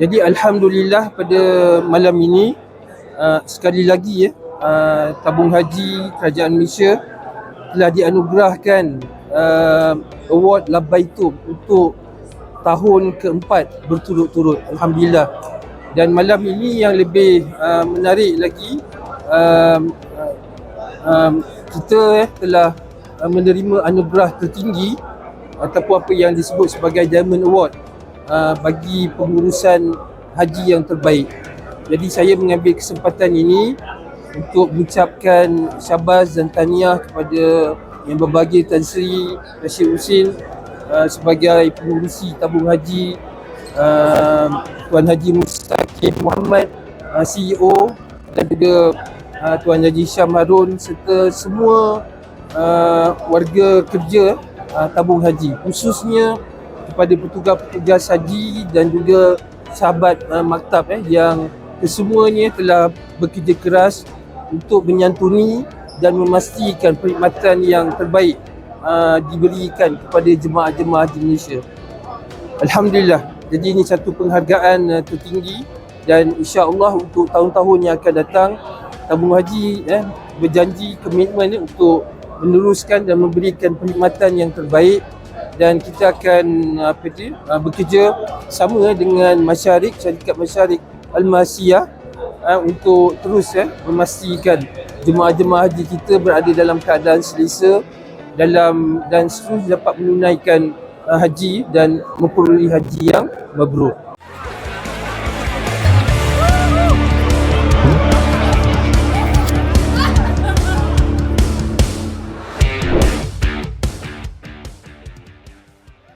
Jadi Alhamdulillah pada malam ini uh, sekali lagi ya uh, tabung haji kerajaan Malaysia telah dianugerahkan uh, award Labaitum untuk tahun keempat berturut-turut Alhamdulillah. Dan malam ini yang lebih uh, menarik lagi um, um, kita eh, telah uh, menerima anugerah tertinggi ataupun apa yang disebut sebagai Diamond Award uh, bagi pengurusan haji yang terbaik. Jadi saya mengambil kesempatan ini untuk mengucapkan syabas dan tahniah kepada yang berbahagia Tan Sri Rashid Husin uh, sebagai pengurusi tabung haji uh, Tuan Haji Mustaqim Muhammad uh, CEO dan juga uh, Tuan Haji Syam Harun serta semua uh, warga kerja uh, tabung haji khususnya kepada petugas-petugas haji dan juga sahabat uh, maktab eh, yang kesemuanya telah bekerja keras untuk menyantuni dan memastikan perkhidmatan yang terbaik uh, diberikan kepada jemaah-jemaah haji Malaysia. Alhamdulillah. Jadi ini satu penghargaan uh, tertinggi dan insya-Allah untuk tahun-tahun yang akan datang tabung haji eh, berjanji komitmen untuk meneruskan dan memberikan perkhidmatan yang terbaik dan kita akan apa dia uh, bekerja sama dengan Masyarik syarikat Masyarik Al-Masiyah uh, untuk terus eh, memastikan jemaah-jemaah haji kita berada dalam keadaan selesa dalam dan terus dapat menunaikan uh, haji dan memperoleh haji yang mabrur.